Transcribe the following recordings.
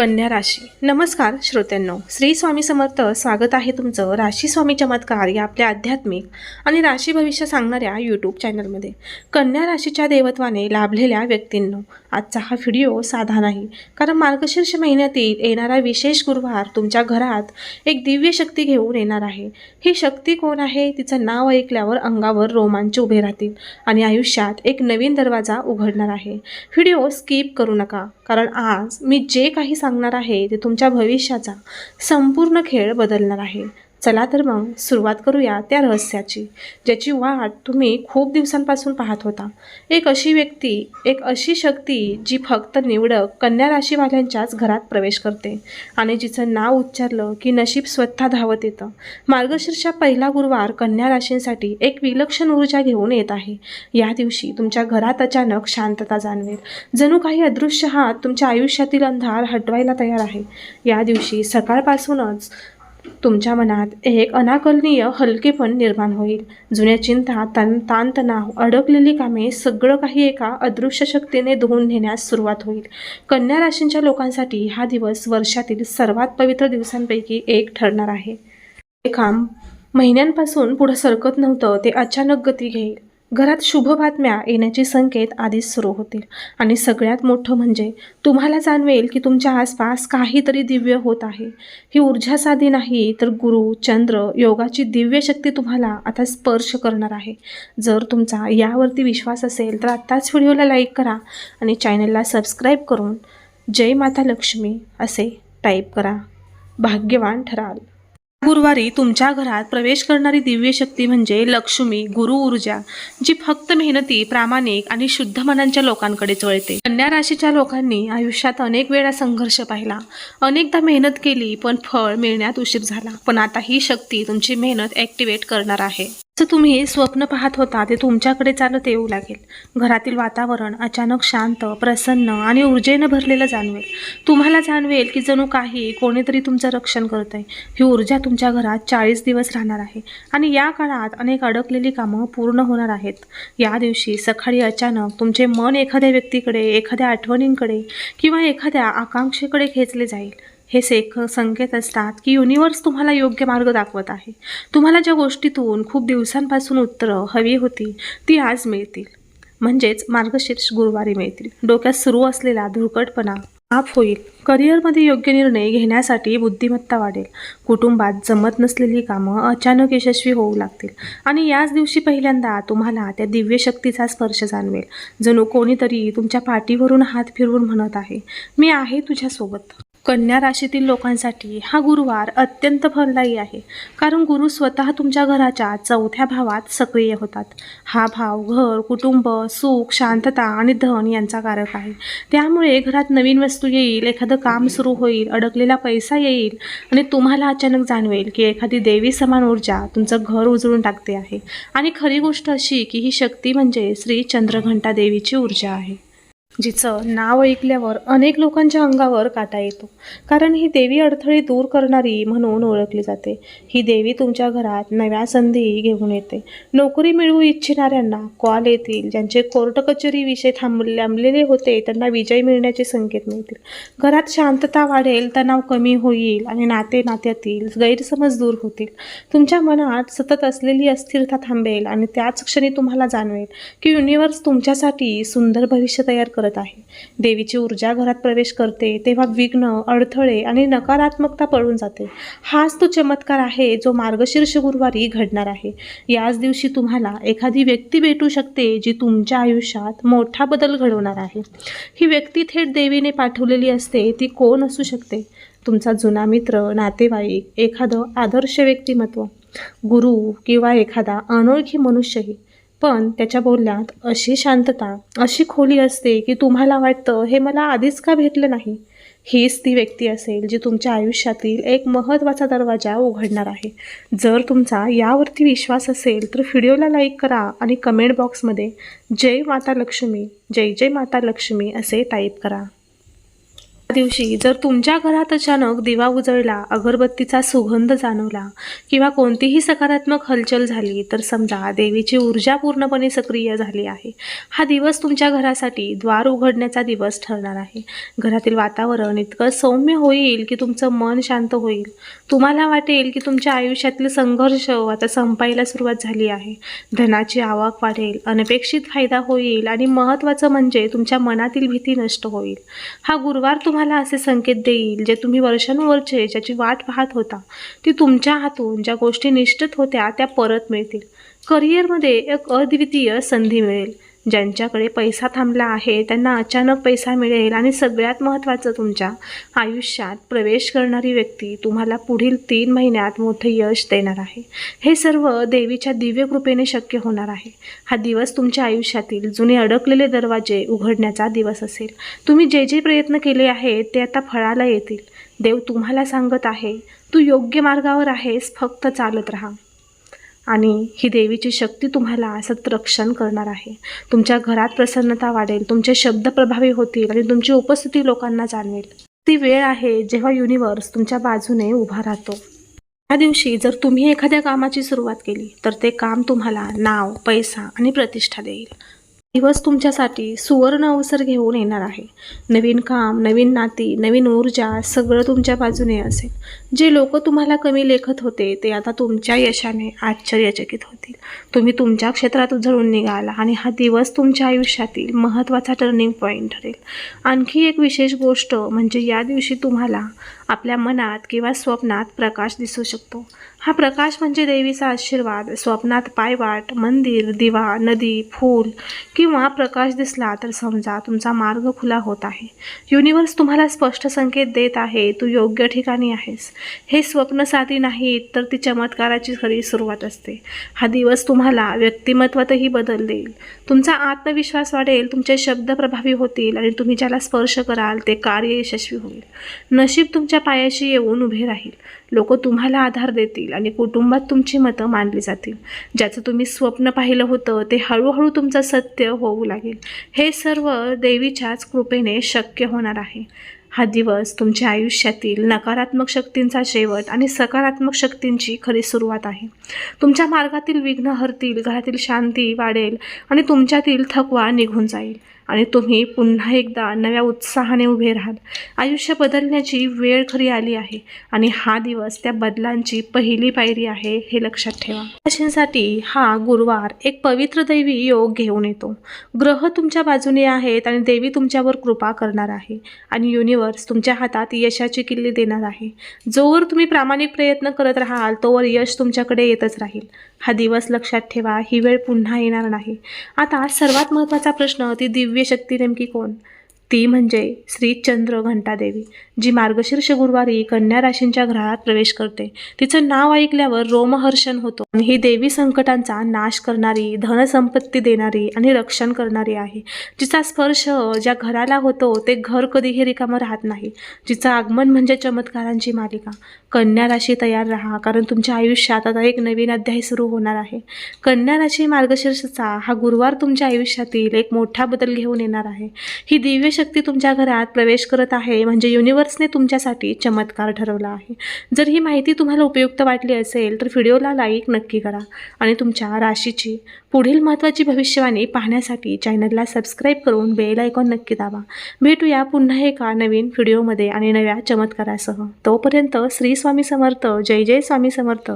कन्या राशी. नमस्कार श्रोत्यांनो. श्री स्वामी समर्थ स्वागत आहे तुमचं राशी स्वामी चमत्कार या आपल्या आध्यात्मिक आणि राशी भविष्य सांगणाऱ्या यूट्यूब चॅनलमध्ये कन्या राशीच्या देवत्वाने लाभलेल्या व्यक्तींनो आजचा हा व्हिडिओ साधा नाही. कारण मार्गशीर्ष महिन्यातील येणारा विशेष गुरुवार तुमच्या घरात एक दिव्य शक्ती घेऊन येणार आहे. ही शक्ती कोण आहे? तिचं नाव ऐकल्यावर अंगावर रोमांच उभे राहतील आणि आयुष्यात एक नवीन दरवाजा उघडणार आहे. व्हिडिओ स्किप करू नका. कारण आज मी जे काही सांगणार आहे ते तुमच्या भविष्याचा संपूर्ण खेळ बदलणार आहे. चला तर मग सुरुवात करूया त्या रहस्याची ज्याची वाट तुम्ही खूप दिवसांपासून पाहत होता. एक अशी व्यक्ती एक अशी शक्ती जी फक्त निवडक कन्या राशीवाल्यांच्याच घरात प्रवेश करते आणि जिचं नाव उच्चारलं की नशीब स्वतः धावत येतं. मार्गशीर्षा पहिला गुरुवार कन्या राशींसाठी एक विलक्षण ऊर्जा घेऊन येत आहे. या दिवशी तुमच्या घरात अचानक शांतता जाणवेल. जणू काही अदृश्य हात तुमच्या आयुष्यातील अंधार हटवायला तयार आहे. या दिवशी सकाळपासूनच तुमच्या मनात एक अनाकलनीय हलकेपण निर्माण होईल. जुन्या चिंता ताण ताणतणाव अडकलेली कामे सगळं काही एका अदृश्य शक्तीने धुवून नेण्यास सुरुवात होईल. कन्या राशींच्या लोकांसाठी हा दिवस वर्षातील सर्वात पवित्र दिवसांपैकी एक ठरणार आहे. हे काम महिन्यांपासून पुढं सरकत नव्हतं ते अचानक गती घेईल. घरात शुभ बातम्या येण्याचे संकेत आधीच सुरू होतील. आणि सगळ्यात मोठं म्हणजे तुम्हाला जाणवेल की तुमच्या आसपास काहीतरी दिव्य होत आहे. ही ऊर्जा साधी नाही तर गुरु चंद्र योगाची दिव्य शक्ती तुम्हाला आता स्पर्श करणार आहे. जर तुमचा यावरती विश्वास असेल तर आत्ताच व्हिडिओला लाईक करा आणि चॅनलला सबस्क्राईब करून जय माता लक्ष्मी असे टाईप करा. भाग्यवान ठराल. गुरुवारी तुमच्या घरात प्रवेश करणारी दिव्य शक्ती म्हणजे लक्ष्मी गुरु ऊर्जा जी फक्त मेहनती प्रामाणिक आणि शुद्ध मनांच्या लोकांकडे वळते कन्या राशीच्या लोकांनी आयुष्यात अनेक वेळा संघर्ष पाहिला. अनेकदा मेहनत केली पण फळ मिळण्यात उशीर झाला. पण आता ही शक्ती तुमची मेहनत ऍक्टिव्हेट करणार आहे. जसं तुम्ही स्वप्न पाहत होता ते तुमच्याकडे चालत येऊ लागेल. घरातील वातावरण अचानक शांत प्रसन्न आणि ऊर्जेनं भरलेलं जाणवेल. तुम्हाला जाणवेल की जणू काही कोणीतरी तुमचं रक्षण करत आहे ही ऊर्जा तुमच्या घरात चाळीस दिवस राहणार आहे आणि या काळात अनेक अडकलेली कामं पूर्ण होणार आहेत. या दिवशी सकाळी अचानक तुमचे मन एखाद्या व्यक्तीकडे एखाद्या आठवणींकडे किंवा एखाद्या आकांक्षेकडे खेचले जाईल. हे सेख संकेत असतात की युनिवर्स तुम्हाला योग्य मार्ग दाखवत आहे. तुम्हाला ज्या गोष्टीतून खूप दिवसांपासून उत्तरं हवी होती ती आज मिळतील. म्हणजेच मार्गशीर्ष गुरुवारी मिळतील. डोक्यात सुरू असलेला धुरकटपणा माफ होईल. करिअरमध्ये योग्य निर्णय घेण्यासाठी बुद्धिमत्ता वाढेल. कुटुंबात जमत नसलेली कामं अचानक यशस्वी होऊ लागतील. आणि याच दिवशी पहिल्यांदा तुम्हाला त्या दिव्य शक्तीचा स्पर्श जाणवेल. जणू कोणीतरी तुमच्या पाठीवरून हात फिरवून म्हणत आहे मी आहे तुझ्यासोबत. कन्या राशीतील लोकांसाठी हा गुरुवार अत्यंत फलदायी आहे. कारण गुरु स्वतः तुमच्या घराच्या चौथ्या भावात सक्रिय होतात. हा भाव घर कुटुंब सुख शांतता आणि धन यांचा कारक आहे. त्यामुळे घरात नवीन वस्तू येईल एखादं काम सुरू होईल अडकलेला पैसा येईल आणि तुम्हाला अचानक जाणवेल की एखादी देवी समान ऊर्जा तुमचं घर उजळून टाकते आहे. आणि खरी गोष्ट अशी की ही शक्ती म्हणजे श्री चंद्रघंटा देवीची ऊर्जा आहे. जिचं नाव ऐकल्यावर अनेक लोकांच्या अंगावर काटा येतो. कारण ही देवी अडथळे दूर करणारी म्हणून ओळखली जाते. ही देवी तुमच्या घरात नव्या संधी घेऊन येते. नोकरी मिळवू इच्छिणाऱ्यांना कॉल येतील. ज्यांचे कोर्ट कचेरी विषय थांब लांबलेले होते त्यांना विजय मिळण्याचे संकेत मिळतील. घरात शांतता वाढेल तणाव कमी होईल आणि नाते नात्यातील गैरसमज दूर होतील. तुमच्या मनात सतत असलेली अस्थिरता थांबेल आणि त्याच क्षणी तुम्हाला जाणवेल की युनिवर्स तुमच्यासाठी सुंदर भविष्य तयार कर करत आहे. देवीची ऊर्जा घरात प्रवेश करते तेव्हा विघ्न अडथळे आणि नकारात्मकता पळून जाते. हाच तो चमत्कार आहे जो मार्गशीर्ष गुरुवारी घडणार आहे. याच दिवशी तुम्हाला एखादी व्यक्ती भेटू शकते जी तुमच्या आयुष्यात मोठा बदल घडवणार आहे. ही व्यक्ती थेट देवीने पाठवलेली असते ती कोण असू शकते? तुमचा जुना मित्र नातेवाईक एखादं आदर्श व्यक्तिमत्व गुरु किंवा एखादा अनोळखी मनुष्यही पण त्याच्या बोलण्यात अशी शांतता अशी खोली असते की तुम्हाला वाटतं हे मला आधीच का भेटलं नाही? हीच ती व्यक्ती असेल जी तुमच्या आयुष्यातील एक महत्त्वाचा दरवाजा उघडणार आहे. जर तुमचा यावरती विश्वास असेल तर व्हिडिओला लाईक करा आणि कमेंट बॉक्समध्ये जय माता लक्ष्मी जय जय माता लक्ष्मी असे टाईप करा. दिवशी जर तुमच्या घरात अचानक दिवा उजळला अगरबत्तीचा सुगंध जाणवला किंवा कोणतीही सकारात्मक हलचल झाली तर समजा देवीची ऊर्जा पूर्णपणे सक्रिय झाली आहे. हा दिवस तुमच्या घरासाठी द्वार उघडण्याचा दिवस ठरणार आहे. घरातील वातावरण इतकं सौम्य होईल की तुमचं मन शांत होईल. तुम्हाला वाटेल की तुमच्या आयुष्यातील संघर्ष आता संपायला सुरुवात झाली आहे. धनाची आवक वाढेल अनपेक्षित फायदा होईल आणि महत्त्वाचं म्हणजे तुमच्या मनातील भीती नष्ट होईल. हा गुरुवार तुम्हाला तुम्हाला असे संकेत देईल जे तुम्ही वर्षानुवर्षे ज्याची वाट पाहत होता. ती तुमच्या हातून ज्या गोष्टी निश्चित होत्या त्या परत मिळतील. करिअरमध्ये एक अद्वितीय संधी मिळेल. ज्यांच्याकडे पैसा थांबला आहे त्यांना अचानक पैसा मिळेल आणि सगळ्यात महत्त्वाचं तुमच्या आयुष्यात प्रवेश करणारी व्यक्ती तुम्हाला पुढील तीन महिन्यात मोठं यश देणार आहे. हे सर्व देवीच्या दिव्य कृपेने शक्य होणार आहे. हा दिवस तुमच्या आयुष्यातील जुने अडकलेले दरवाजे उघडण्याचा दिवस असेल. तुम्ही जे जे प्रयत्न केले आहेत ते आता फळाला येतील. देव तुम्हाला सांगत आहे तू योग्य मार्गावर आहेस फक्त चालत राहा. आणि ही देवीची शक्ती तुम्हाला सतत रक्षण करणार आहे. तुमच्या घरात प्रसन्नता वाढेल तुमचे शब्द प्रभावी होतील आणि तुमची उपस्थिती लोकांना जाणवेल. ती वेळ आहे जेव्हा युनिवर्स तुमच्या बाजूने उभा राहतो. त्या दिवशी जर तुम्ही एखाद्या कामाची सुरुवात केली तर ते काम तुम्हाला नाव पैसा आणि प्रतिष्ठा देईल. दिवस तुमच्यासाठी सुवर्ण अवसर घेऊन येणार आहे. नवीन काम नवीन नाती नवीन ऊर्जा सगळं तुमच्या बाजूने असेल. जे लोक तुम्हाला कमी लेखत होते ते आता तुमच्या यशाने आश्चर्यचकित होतील. तुम्ही तुमच्या क्षेत्रात उजळून निघाल आणि हा दिवस तुमच्या आयुष्यातील महत्त्वाचा टर्निंग पॉईंट ठरेल. आणखी एक विशेष गोष्ट म्हणजे या दिवशी तुम्हाला आपल्या मनात किंवा स्वप्नात प्रकाश दिसू शकतो. हा प्रकाश म्हणजे देवीचा आशीर्वाद स्वप्नात पायवाट मंदिर दिवा नदी फूल किंवा प्रकाश दिसला तर समजा तुमचा मार्ग खुला होत आहे. युनिवर्स तुम्हाला स्पष्ट संकेत देत आहे तू योग्य ठिकाणी आहेस. हे स्वप्न साधी नाहीत तर ती चमत्काराची खरी सुरुवात असते. हा दिवस तुम्हाला व्यक्तिमत्वातही बदल देईल तुमचा आत्मविश्वास वाढेल तुमचे शब्द प्रभावी होतील आणि तुम्ही ज्याला स्पर्श कराल ते कार्य यशस्वी होईल. नशीब तुमच्या पायाशी येऊन उभे राहील. लोक तुम्हाला आधार देतील आणि कुटुंबात तुमची मतं मानली जातील. ज्याचं तुम्ही स्वप्न पाहिलं होतं ते हळूहळू तुमचं सत्य होऊ लागेल. हे सर्व देवीच्याच कृपेने शक्य होणार आहे. हा दिवस तुमच्या आयुष्यातील नकारात्मक शक्तींचा शेवट आणि सकारात्मक शक्तींची खरी सुरुवात आहे. तुमच्या मार्गातील विघ्न हरतील घरातील शांती वाढेल आणि तुमच्यातील थकवा निघून जाईल. आणि तुम्ही पुन्हा एकदा नव्या उत्साहाने उभे राहाल. आयुष्य बदलण्याची वेळ खरी आली आहे आणि हा दिवस त्या बदलांची पहिली पायरी आहे हे लक्षात ठेवा. राशींसाठी हा गुरुवार एक पवित्र दैवी योग घेऊन येतो. ग्रह तुमच्या बाजूने आहेत आणि देवी तुमच्यावर कृपा करणार आहे आणि युनिवर्स तुमच्या हातात यशाची किल्ली देणार आहे. जोवर तुम्ही प्रामाणिक प्रयत्न करत राहाल तोवर यश तुमच्याकडे येतच राहील. हा दिवस लक्षात ठेवा ही वेळ पुन्हा येणार नाही. आता सर्वात महत्त्वाचा प्रश्न ती दिव्य शक्ती नेमकी कोण ती म्हणजे श्री चंद्र घंटादेवी जी मार्गशीर्ष गुरुवारी कन्या राशींच्या घरात प्रवेश करते. तिचं नाव ऐकल्यावर रोमहर्षण होतो. आणि ही देवी संकटांचा नाश करणारी धनसंपत्ती देणारी आणि रक्षण करणारी आहे. जिचा स्पर्श ज्या घराला होतो ते घर कधीही रिकामं राहत नाही. जिचं आगमन म्हणजे चमत्कारांची मालिका. कन्या राशी तयार राहा कारण तुमच्या आयुष्यात आता एक नवीन अध्याय सुरू होणार आहे. कन्या राशी मार्गशीर्षचा हा गुरुवार तुमच्या आयुष्यातील एक मोठा बदल घेऊन येणार आहे. ही दिव्य शक्ती तुमच्या घरात प्रवेश करत आहे म्हणजे युनिवर्सने तुमच्यासाठी चमत्कार ठरवला आहे. जर ही माहिती तुम्हाला उपयुक्त वाटली असेल तर व्हिडिओला लाईक नक्की करा आणि तुमच्या राशीची पुढील महत्त्वाची भविष्यवाणी पाहण्यासाठी चॅनलला सबस्क्राईब करून बेल आयकॉन नक्की दाबा. भेटूया पुन्हा एका नवीन व्हिडिओमध्ये आणि नव्या चमत्कारासह. तोपर्यंत श्री स्वामी समर्थ जय जय स्वामी समर्थ.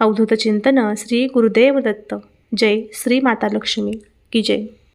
अवधूत चिंतन श्री गुरुदेव दत्त. जय श्री माता लक्ष्मी. की जय.